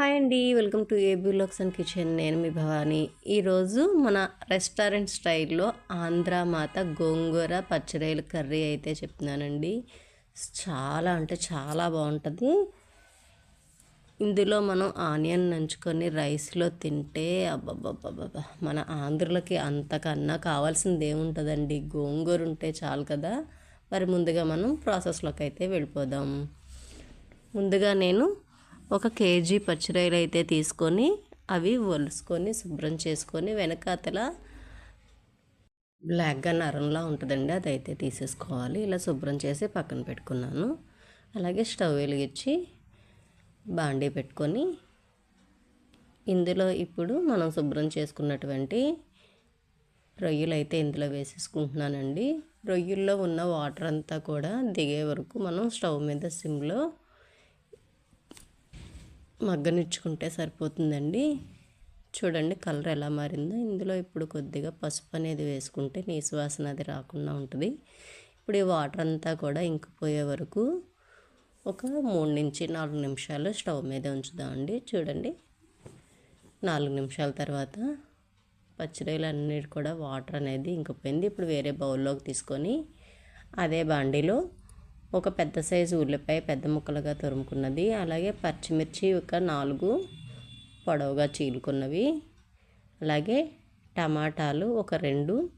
Hi అండి welcome to A B lacks and kitchen. నేను మీ భవాని. ఈరోజు మన రెస్టారెంట్ స్టైల్లో ఆంధ్ర మాత గోంగూర పచ్చిరొయ్యల కర్రీ అయితే చెప్తున్నానండి. చాలా అంటే చాలా బాగుంటుంది. ఇందులో మనం ఆనియన్ నంచుకొని రైస్లో తింటే అబ్బబ్బబ్బబ్బా మన ఆంధ్రులకి అంతకన్నా కావాల్సింది ఏముంటుందండి? గోంగూర ఉంటే చాలు కదా? మరి ముందుగా మనం ప్రాసెస్లోకి అయితే వెళ్ళిపోదాం. ముందుగా నేను ఒక కేజీ పచ్చిరాయలు అయితే తీసుకొని అవి ఒలుసుకొని శుభ్రం చేసుకొని వెనకాతల బ్లాక్గా నరంలా ఉంటుందండి అది అయితే తీసేసుకోవాలి. ఇలా శుభ్రం చేసి పక్కన పెట్టుకున్నాను. అలాగే స్టవ్ వెలిగించి బాండీ పెట్టుకొని ఇందులో ఇప్పుడు మనం శుభ్రం చేసుకున్నటువంటి రొయ్యలు అయితే ఇందులో వేసేసుకుంటున్నానండి. రొయ్యల్లో ఉన్న వాటర్ అంతా కూడా దిగే వరకు మనం స్టవ్ మీద సిమ్లో మగ్గనిచ్చుకుంటే సరిపోతుందండి. చూడండి కలర్ ఎలా మారిందో. ఇందులో ఇప్పుడు కొద్దిగా పసుపు అనేది వేసుకుంటే నీసు వాసన అది రాకుండా ఉంటుంది. ఇప్పుడు ఈ వాటర్ అంతా కూడా ఇంకిపోయే వరకు ఒక మూడు నుంచి నాలుగు నిమిషాలు స్టవ్ మీద ఉంచుదామండి. చూడండి. నాలుగు నిమిషాల తర్వాత పచ్చిరొయ్యలు అన్నిటి కూడా వాటర్ అనేది ఇంకిపోయింది. ఇప్పుడు వేరే బౌల్లోకి తీసుకొని అదే బాండీలో ఒక పెద్ద సైజు ఉల్లిపాయ పెద్ద ముక్కలుగా తురుముకున్నది. అలాగే పచ్చిమిర్చి ఒక నాలుగు పొడవుగా చీలుకున్నవి. అలాగే టమాటాలు ఒక రెండు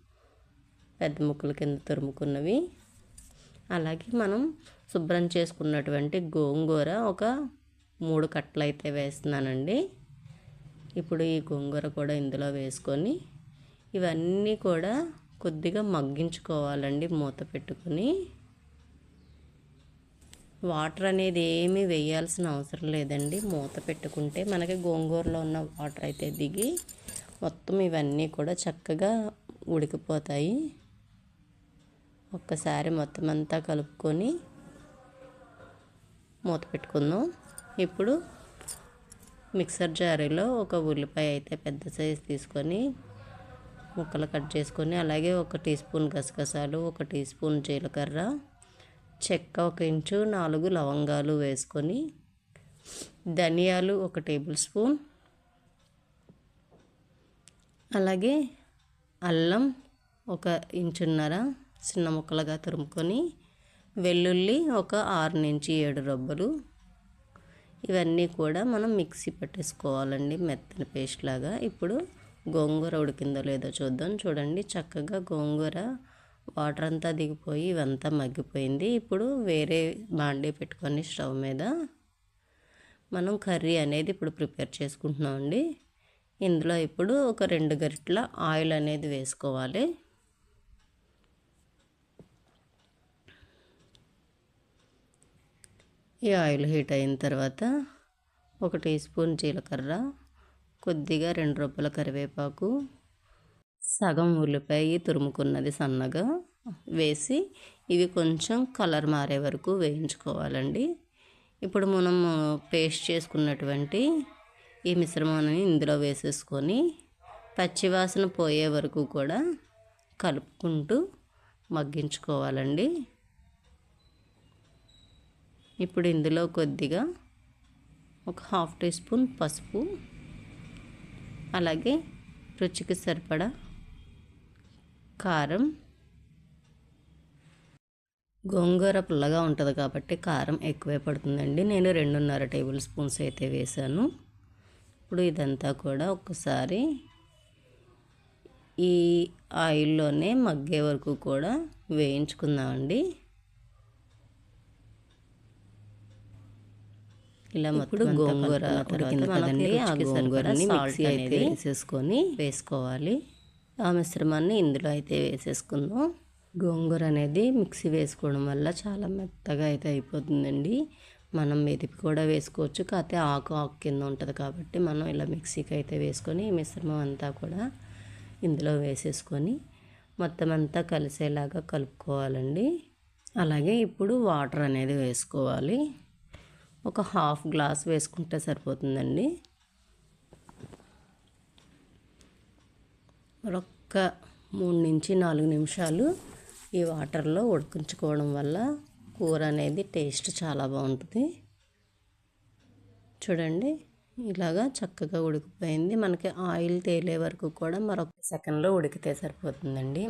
పెద్ద ముక్కల కింద తురుముకున్నవి. అలాగే మనం శుభ్రం చేసుకున్నటువంటి గోంగూర ఒక మూడు కట్టలు అయితే వేస్తున్నానండి. ఇప్పుడు ఈ గోంగూర కూడా ఇందులో వేసుకొని ఇవన్నీ కూడా కొద్దిగా మగ్గించుకోవాలండి మూత పెట్టుకొని. వాటర్ అనేది ఏమీ వేయాల్సిన అవసరం లేదండి. మూత పెట్టుకుంటే మనకి గోంగూరలో ఉన్న వాటర్ అయితే దిగి మొత్తం ఇవన్నీ కూడా చక్కగా ఉడికిపోతాయి. ఒక్కసారి మొత్తం అంతా కలుపుకొని మూత పెట్టుకుందాం. ఇప్పుడు మిక్సర్ జారీలో ఒక ఉల్లిపాయ అయితే పెద్ద సైజు తీసుకొని ముక్కలు కట్ చేసుకొని అలాగే ఒక టీ స్పూన్ గసగసాలు ఒక టీ స్పూన్ జీలకర్ర చెక్క ఒక ఇంచు నాలుగు లవంగాలు వేసుకొని ధనియాలు ఒక టేబుల్ స్పూన్ అలాగే అల్లం ఒక ఇంచున్నర చిన్న ముక్కలుగా తురుముకొని వెల్లుల్లి ఒక ఆరు నుంచి ఏడు రబ్బలు. ఇవన్నీ కూడా మనం మిక్సీ పట్టేసుకోవాలండి మెత్తని పేస్ట్ లాగా. ఇప్పుడు గోంగూర ఉడికిందో లేదో చూద్దాం. చూడండి చక్కగా గోంగూర వాటర్ అంతా దిగిపోయి ఇవంతా మగ్గిపోయింది. ఇప్పుడు వేరే బాండీ పెట్టుకొని స్టవ్ మీద మనం కర్రీ అనేది ఇప్పుడు ప్రిపేర్ చేసుకుంటున్నామండి ఇందులో ఇప్పుడు ఒక రెండు గరిటల ఆయిల్ అనేది వేసుకోవాలి. ఈ ఆయిల్ హీట్ అయిన తర్వాత ఒక టీ స్పూన్ జీలకర్ర కొద్దిగా రెండు రూపాయల కరివేపాకు సగం ఉల్లిపాయ తురుముకున్నది సన్నగా వేసి ఇవి కొంచెం కలర్ మారే వరకు వేయించుకోవాలండి. ఇప్పుడు మనం పేస్ట్ చేసుకున్నటువంటి ఈ మిశ్రమాన్ని ఇందులో వేసేసుకొని పచ్చివాసన పోయే వరకు కూడా కలుపుకుంటూ మగ్గించుకోవాలండి. ఇప్పుడు ఇందులో కొద్దిగా ఒక హాఫ్ టీ స్పూన్ పసుపు అలాగే రుచికి సరిపడా కారం. గోంగూర పుల్లగా ఉంటుంది కాబట్టి కారం ఎక్కువే పడుతుందండి. నేను రెండున్నర టేబుల్ స్పూన్స్ అయితే వేసాను. ఇప్పుడు ఇదంతా కూడా ఒకసారి ఈ ఆయిల్లోనే మగ్గే వరకు కూడా వేయించుకుందామండి. ఇలా మొత్తం గోంగూర ఉడికింది కదండి ఆ గోంగూరని మిక్సీ అయితే వేసేసుకొని వేసుకోవాలి. ఆ మిశ్రమాన్ని ఇందులో అయితే వేసేసుకుందాం. గోంగూర అనేది మిక్సీ వేసుకోవడం వల్ల చాలా మెత్తగా అయితే అయిపోతుందండి. మనం మెదిపి కూడా వేసుకోవచ్చు కాకపోతే ఆకు ఆకు కింద ఉంటుంది కాబట్టి మనం ఇలా మిక్సీకి అయితే వేసుకొని ఈ మిశ్రమం అంతా కూడా ఇందులో వేసేసుకొని మొత్తం అంతా కలిసేలాగా కలుపుకోవాలండి. అలాగే ఇప్పుడు వాటర్ అనేది వేసుకోవాలి. ఒక హాఫ్ గ్లాస్ వేసుకుంటే సరిపోతుందండి. మరొక్క మూడు నుంచి నాలుగు నిమిషాలు ఈ వాటర్లో ఉడికించుకోవడం వల్ల కూర అనేది టేస్ట్ చాలా బాగుంటుంది. చూడండి ఇలాగా చక్కగా ఉడికిపోయింది. మనకి ఆయిల్ తేలే వరకు కూడా మరొక సెకండ్లో ఉడికితే సరిపోతుందండి.